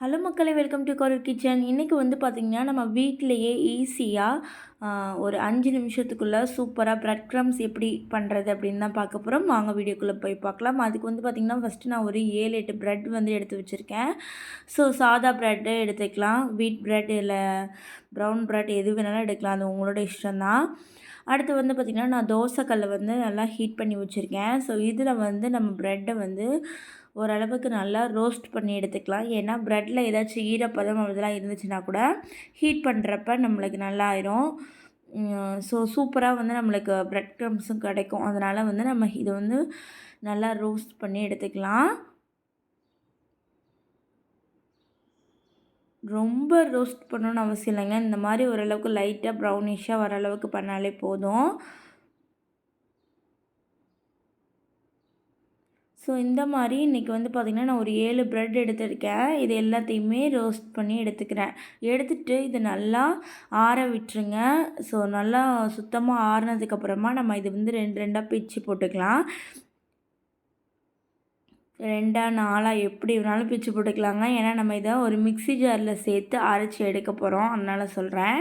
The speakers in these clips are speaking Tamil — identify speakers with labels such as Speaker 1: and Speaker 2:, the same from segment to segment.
Speaker 1: ஹலோ மக்களே வெல்கம் டு கோரர் கிச்சன் இன்றைக்கி வந்து பார்த்திங்கன்னா நம்ம வீட்டிலையே ஈஸியாக ஒரு அஞ்சு நிமிஷத்துக்குள்ளே சூப்பராக ப்ரெட் க்ரம்ஸ் எப்படி பண்ணுறது அப்படின்னு தான் பார்க்க போகிறோம் வாங்க வீடியோக்குள்ளே போய் பார்க்கலாம். அதுக்கு வந்து பார்த்திங்கன்னா ஃபஸ்ட்டு நான் ஒரு ஏழு எட்டு ப்ரெட் வந்து எடுத்து வச்சுருக்கேன். ஸோ சாதா ப்ரெட்டு எடுத்துக்கலாம். வீட் ப்ரெட் இல்லை ப்ரௌன் ப்ரெட் எது வேணாலும் எடுக்கலாம். அது உங்களோட இஷ்டம்தான் அடுத்து வந்து பார்த்திங்கன்னா நான் தோசைக்கல்லை வந்து நல்லா ஹீட் பண்ணி வச்சுருக்கேன். ஸோ இதில் வந்து நம்ம ப்ரெட்டை வந்து ஓரளவுக்கு நல்லா ரோஸ்ட் பண்ணி எடுத்துக்கலாம். ஏன்னா ப்ரெட்டில் ஏதாச்சும் ஈரப்பதம் அதெல்லாம் இருந்துச்சுன்னா கூட ஹீட் பண்ணுறப்ப நம்மளுக்கு நல்லா ஆயிரும். ஸோ சூப்பராக வந்து நம்மளுக்கு ப்ரெட் க்ரம்ஸும் கிடைக்கும். அதனால் வந்து நம்ம இதை வந்து நல்லா ரோஸ்ட் பண்ணி எடுத்துக்கலாம். ரொம்ப ரோஸ்ட் பண்ணணும்னு அவசியம் இல்லைங்க. இந்த மாதிரி ஓரளவுக்கு லைட்டாக ப்ரௌனிஷாக வர அளவுக்கு பண்ணாலே போதும். ஸோ இந்த மாதிரி இன்றைக்கி வந்து பார்த்திங்கன்னா நான் ஒரு ஏழு ப்ரெட் எடுத்துருக்கேன். இது எல்லாத்தையுமே ரோஸ்ட் பண்ணி எடுத்துக்கிறேன். எடுத்துகிட்டு இது நல்லா ஆற விட்டுருங்க. ஸோ நல்லா சுத்தமாக ஆறினதுக்கப்புறமா நம்ம இது வந்து ரெண்டு ரெண்டாக பிச்சு போட்டுக்கலாம். ரெண்டாக நாலாக எப்படி வேணாலும் பிச்சு போட்டுக்கலாங்க. ஏன்னா நம்ம இதை ஒரு மிக்சி ஜாரில் சேர்த்து அரைச்சி எடுக்க போகிறோம் அதனால் சொல்கிறேன்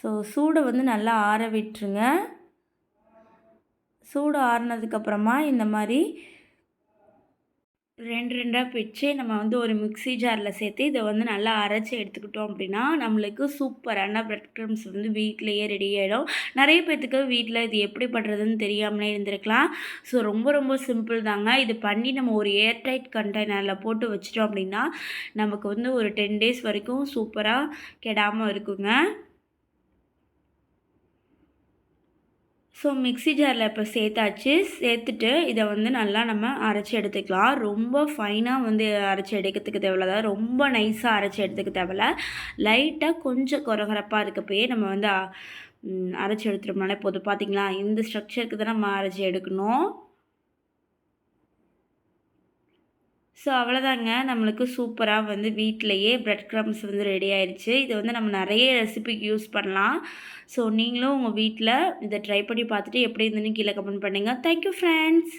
Speaker 1: ஸோ சூடை வந்து நல்லா ஆற விட்டுருங்க. சூடு ஆறுனதுக்கப்புறமா இந்த மாதிரி ரெண்டு ரெண்டாக பிச்சு நம்ம வந்து ஒரு மிக்சி ஜாரில் சேர்த்து இதை வந்து நல்லா அரைச்சி எடுத்துக்கிட்டோம் அப்படின்னா நம்மளுக்கு சூப்பரான ப்ரெட் க்ரம்ஸ் வந்து வீட்டிலையே ரெடி ஆகிடும் நிறைய பேர்த்துக்கு வீட்டில் இது எப்படி பண்ணுறதுன்னு தெரியாமலே இருந்திருக்கலாம். ஸோ ரொம்ப ரொம்ப சிம்பிள் தாங்க. இது பண்ணி நம்ம ஒரு ஏர்டைட் கண்டெய்னரில் போட்டு வச்சிட்டோம் அப்படின்னா நமக்கு வந்து ஒரு டென் டேஸ் வரைக்கும் சூப்பராக கெடாமல் இருக்குங்க. ஸோ மிக்சி ஜாரில் இப்போ சேர்த்தாச்சு. சேர்த்துட்டு இதை வந்து நல்லா நம்ம அரைச்சி எடுத்துக்கலாம். ரொம்ப ஃபைனாக வந்து அரைச்சி எடுக்கிறதுக்கு தேவையில்ல. ரொம்ப நைஸாக அரைச்சி எடுத்துக்க தேவையில்ல. லைட்டாக கொஞ்சம் குறகுறப்பாக இருக்கப்பயே நம்ம வந்து அரைச்சி எடுத்துட்டோம்னாலே போதும். பார்த்தீங்களா இந்த ஸ்ட்ரக்சருக்கு தான் நம்ம அரைச்சி எடுக்கணும். ஸோ அவ்வளோதாங்க நம்மளுக்கு சூப்பராக வந்து வீட்டிலையே ப்ரெட் க்ரம்ஸ் வந்து ரெடி ஆயிடுச்சு இது வந்து நம்ம நிறைய ரெசிபிக்கு யூஸ் பண்ணலாம். ஸோ நீங்களும் உங்கள் வீட்டில் இதை ட்ரை பண்ணி பார்த்துட்டு எப்படி இருந்துன்னு கீழே கமெண்ட் பண்ணுங்கள் தேங்க்யூ ஃப்ரெண்ட்ஸ்